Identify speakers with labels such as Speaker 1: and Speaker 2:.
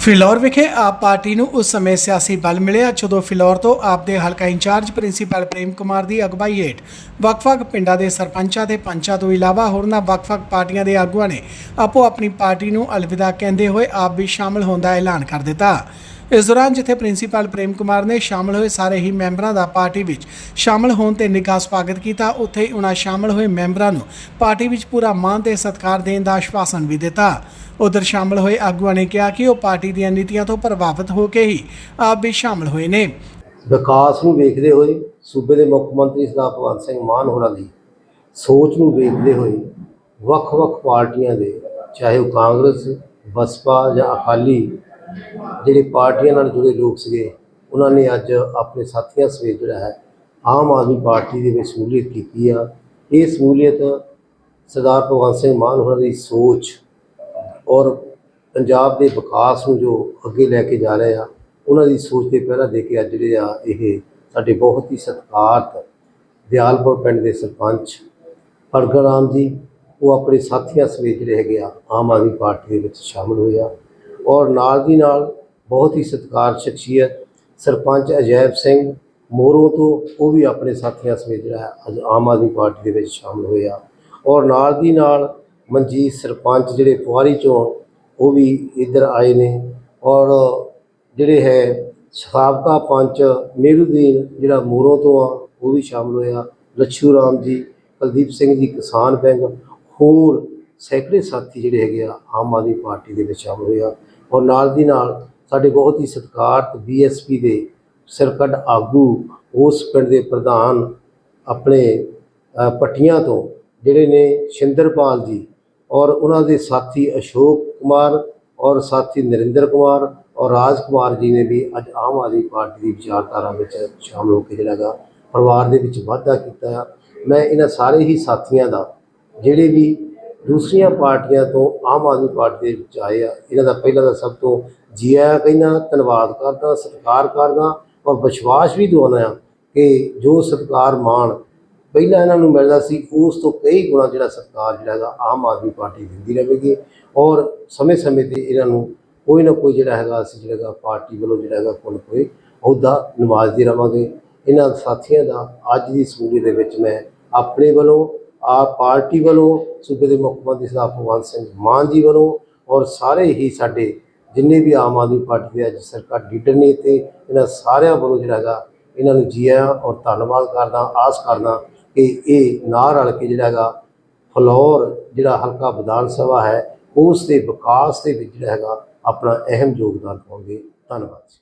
Speaker 1: ਫਿਲੌਰ ਵਿਖੇ ਆਪ ਪਾਰਟੀ ਨੂੰ ਉਸ ਸਮੇਂ ਸਿਆਸੀ ਬਲ ਮਿਲਿਆ ਜਦੋਂ ਫਿਲੌਰ ਤੋਂ ਆਪ ਦੇ ਹਲਕਾ ਇੰਚਾਰਜ ਪ੍ਰਿੰਸੀਪਲ ਪ੍ਰੇਮ ਕੁਮਾਰ ਦੀ ਅਗਵਾਈ ਹੇਠ ਵੱਖ-ਵੱਖ ਪਿੰਡਾਂ ਦੇ ਸਰਪੰਚਾਂ ਤੇ ਪੰਚਾਂ ਤੋਂ ਇਲਾਵਾ ਹੋਰਨਾਂ ਵੱਖ-ਵੱਖ ਪਾਰਟੀਆਂ ਦੇ ਆਗੂਆਂ ਨੇ ਆਪੋ ਆਪਣੀ ਪਾਰਟੀ ਨੂੰ ਅਲਵਿਦਾ ਕਹਿੰਦੇ ਹੋਏ ਆਪ ਵੀ ਸ਼ਾਮਲ ਹੋਣ ਦਾ ਐਲਾਨ ਕਰ ਦਿੱਤਾ। ਇਸ ਦੌਰਾਨ ਜਿੱਥੇ ਪ੍ਰਿੰਸੀਪਲ ਪ੍ਰੇਮ ਕੁਮਾਰ ਨੇ ਸ਼ਾਮਲ ਹੋਏ ਸਾਰੇ ਹੀ ਮੈਂਬਰਾਂ ਦਾ ਪਾਰਟੀ ਵਿੱਚ ਸ਼ਾਮਲ ਹੋਣ ਤੇ ਨਿੱਘਾ ਸਵਾਗਤ ਕੀਤਾ, ਉੱਥੇ ਹੀ ਉਹਨਾਂ ਸ਼ਾਮਲ ਹੋਏ ਮੈਂਬਰਾਂ ਨੂੰ ਪਾਰਟੀ ਵਿੱਚ ਪੂਰਾ ਮਾਣ ਤੇ ਸਤਿਕਾਰ ਦੇਣ ਦਾ ਆਸ਼ਵਾਸਨ ਵੀ ਦਿੱਤਾ। ਉਧਰ ਸ਼ਾਮਲ ਹੋਏ ਆਗੂਆਂ ਨੇ ਕਿਹਾ ਕਿ ਉਹ ਪਾਰਟੀ ਦੀਆਂ ਨੀਤੀਆਂ ਤੋਂ ਪ੍ਰਭਾਵਿਤ ਹੋ ਕੇ ਹੀ ਆਪ ਵੀ ਸ਼ਾਮਲ ਹੋਏ ਨੇ।
Speaker 2: ਵਿਕਾਸ ਨੂੰ ਵੇਖਦੇ ਹੋਏ ਸੂਬੇ ਦੇ ਮੁੱਖ ਮੰਤਰੀ ਸਰਦਾਰ ਭਗਵੰਤ ਸਿੰਘ ਮਾਨ ਹੋਰਾਂ ਦੀ ਸੋਚ ਨੂੰ ਵੇਖਦੇ ਹੋਏ ਵੱਖ-ਵੱਖ ਪਾਰਟੀਆਂ ਦੇ, ਚਾਹੇ ਉਹ ਕਾਂਗਰਸ, ਬਸਪਾ ਜਾਂ ਅਕਾਲੀ ਜਿਹੜੇ ਪਾਰਟੀਆਂ ਨਾਲ ਜੁੜੇ ਲੋਕ ਸੀਗੇ, ਉਹਨਾਂ ਨੇ ਅੱਜ ਆਪਣੇ ਸਾਥੀਆਂ ਸਮੇਤ ਜਿਹੜਾ ਹੈ, ਆਮ ਆਦਮੀ ਪਾਰਟੀ ਦੇ ਵਿੱਚ ਸ਼ਮੂਲੀਅਤ ਕੀਤੀ ਆ। ਇਹ ਸ਼ਮੂਲੀਅਤ ਸਰਦਾਰ ਭਗਵੰਤ ਸਿੰਘ ਮਾਨ ਹੋਰਾਂ ਦੀ ਸੋਚ ਔਰ ਪੰਜਾਬ ਦੇ ਵਿਕਾਸ ਨੂੰ ਜੋ ਅੱਗੇ ਲੈ ਕੇ ਜਾ ਰਹੇ ਆ, ਉਹਨਾਂ ਦੀ ਸੋਚ ਤੇ ਪਹਿਰਾ ਦੇ ਕੇ ਅੱਜ ਜਿਹੜੇ ਆ, ਇਹ ਸਾਡੇ ਬਹੁਤ ਹੀ ਸਤਿਕਾਰਤ ਦਿਆਲਪੁਰ ਪਿੰਡ ਦੇ ਸਰਪੰਚ ਪ੍ਰਗਟ ਰਾਮ ਜੀ, ਉਹ ਆਪਣੇ ਸਾਥੀਆਂ ਸਮੇਤ ਜਿਹੜੇ ਹੈਗੇ ਆ, ਆਮ ਆਦਮੀ ਪਾਰਟੀ ਦੇ ਵਿੱਚ ਸ਼ਾਮਲ ਹੋਏ ਆ। ਔਰ ਨਾਲ ਦੀ ਨਾਲ ਬਹੁਤ ਹੀ ਸਤਿਕਾਰ ਸ਼ਖਸੀਅਤ ਸਰਪੰਚ ਅਜੈਬ ਸਿੰਘ ਮੋਰੋਂ ਤੋਂ ਉਹ ਵੀ ਆਪਣੇ ਸਾਥੀਆਂ ਸਮੇਤ ਜਿਹੜਾ ਅੱਜ ਆਮ ਆਦਮੀ ਪਾਰਟੀ ਦੇ ਵਿੱਚ ਸ਼ਾਮਲ ਹੋਇਆ ਔਰ ਨਾਲ ਦੀ ਨਾਲ ਮਨਜੀਤ ਸਰਪੰਚ ਜਿਹੜੇ ਪੁਆਰੀ ਚੋਂ ਉਹ ਵੀ ਇੱਧਰ ਆਏ ਨੇ। ਔਰ ਜਿਹੜੇ ਹੈ ਸਾਬਕਾ ਪੰਚ ਮੇਰੂਦੀਨ ਜਿਹੜਾ ਮੋਰੋਂ ਤੋਂ ਆ, ਉਹ ਵੀ ਸ਼ਾਮਲ ਹੋਇਆ ਲੱਛੂ ਰਾਮ ਜੀ, ਕੁਲਦੀਪ ਸਿੰਘ ਜੀ, ਕਿਸਾਨ ਬੈਂਕ, ਹੋਰ ਸੈਂਕੜੇ ਸਾਥੀ ਜਿਹੜੇ ਹੈਗੇ ਆ, ਆਮ ਆਦਮੀ ਪਾਰਟੀ ਦੇ ਵਿੱਚ ਸ਼ਾਮਲ ਹੋਏ ਆ। ਔਰ ਨਾਲ ਦੀ ਨਾਲ ਸਾਡੇ ਬਹੁਤ ਹੀ ਸਤਿਕਾਰਤ ਬੀਐਸਪੀ ਦੇ ਸਰਕਟ ਆਗੂ ਉਸ ਪਿੰਡ ਦੇ ਪ੍ਰਧਾਨ ਆਪਣੇ ਅ, ਪੱਟੀਆਂ ਤੋਂ ਜਿਹੜੇ ਨੇ ਸ਼ਿੰਦਰਪਾਲ ਜੀ ਔਰ ਉਹਨਾਂ ਦੇ ਸਾਥੀ ਅਸ਼ੋਕ ਕੁਮਾਰ ਔਰ ਸਾਥੀ ਨਰਿੰਦਰ ਕੁਮਾਰ ਔਰ ਰਾਜ ਕੁਮਾਰ ਜੀ ਨੇ ਵੀ ਅੱਜ ਆਮ ਆਦਮੀ ਪਾਰਟੀ ਦੀ ਵਿਚਾਰਧਾਰਾ ਵਿੱਚ ਸ਼ਾਮਲ ਹੋ ਕੇ ਜਿਹੜਾ ਗਾ ਪਰਿਵਾਰ ਦੇ ਵਿੱਚ ਵਾਧਾ ਕੀਤਾ ਆ। ਮੈਂ ਇਹਨਾਂ ਸਾਰੇ ਹੀ ਸਾਥੀਆਂ ਦਾ ਜਿਹੜੇ ਵੀ ਦੂਸਰੀਆਂ ਪਾਰਟੀਆਂ ਤੋਂ ਆਮ ਆਦਮੀ ਪਾਰਟੀ ਦੇ ਵਿੱਚ ਆਏ ਆ। ਇਹਨਾਂ ਦਾ ਪਹਿਲਾਂ ਤਾਂ ਸਭ ਤੋਂ ਜੀ ਆਇਆਂ ਕਹਿੰਦਾ, ਧੰਨਵਾਦ ਕਰਦਾ, ਸਤਿਕਾਰ ਕਰਦਾ ਔਰ ਵਿਸ਼ਵਾਸ ਵੀ ਦਿਵਾਉਂਦਾ ਆ ਕਿ ਜੋ ਸਤਿਕਾਰ ਮਾਣ ਪਹਿਲਾਂ ਇਹਨਾਂ ਨੂੰ ਮਿਲਦਾ ਸੀ, ਉਸ ਤੋਂ ਕਈ ਗੁਣਾ ਜਿਹੜਾ ਸਤਿਕਾਰ ਜਿਹੜਾ ਹੈਗਾ ਆਮ ਆਦਮੀ ਪਾਰਟੀ ਦਿੰਦੀ ਰਹੇਗੀ। ਔਰ ਸਮੇਂ-ਸਮੇਂ ਤੇ ਇਹਨਾਂ ਨੂੰ ਕੋਈ ਨਾ ਕੋਈ ਜਿਹੜਾ ਹੈਗਾ ਅਸੀਂ ਜਿਹੜਾ ਪਾਰਟੀ ਵੱਲੋਂ ਜਿਹੜਾ ਹੈਗਾ ਕੋਈ ਨਾ ਕੋਈ ਅਹੁਦਾ ਨਿਵਾਜ਼ਦੇ ਰਵਾਂਗੇ। ਇਹਨਾਂ ਸਾਥੀਆਂ ਦਾ ਅੱਜ ਦੀ ਸੂਬੇ ਦੇ ਵਿੱਚ ਮੈਂ ਆਪਣੇ ਵੱਲੋਂ ਆ ਪਾਰਟੀ ਵੱਲੋਂ ਸੂਬੇ ਦੇ ਮੁੱਖ ਮੰਤਰੀ ਸਾਹਿਬ ਭਗਵੰਤ ਸਿੰਘ ਮਾਨ ਜੀ ਵੱਲੋਂ ਔਰ ਸਾਰੇ ਹੀ ਸਾਡੇ ਜਿੰਨੇ ਵੀ ਆਮ ਆਦਮੀ ਪਾਰਟੀ ਦੇ ਅੱਜ ਸਰਕਾਰ ਲੀਡਰ ਨੇ ਤੇ ਇਹਨਾਂ ਸਾਰਿਆਂ ਵੱਲੋਂ ਜਿਹੜਾ ਹੈਗਾ, ਇਹਨਾਂ ਨੂੰ ਜੀ ਆਇਆਂ ਔਰ ਧੰਨਵਾਦ ਕਰਦਾ, ਆਸ ਕਰਦਾ ਕਿ ਇਹ ਨਾਲ ਰਲ ਕੇ ਜਿਹੜਾ ਹੈਗਾ, ਫਲੋਰ ਜਿਹੜਾ ਹਲਕਾ ਵਿਧਾਨ ਸਭਾ ਹੈ, ਉਸ ਦੇ ਵਿਕਾਸ ਦੇ ਵਿੱਚ ਜਿਹੜਾ ਹੈਗਾ, ਆਪਣਾ ਅਹਿਮ ਯੋਗਦਾਨ ਪਾਉਣਗੇ। ਧੰਨਵਾਦ ਜੀ।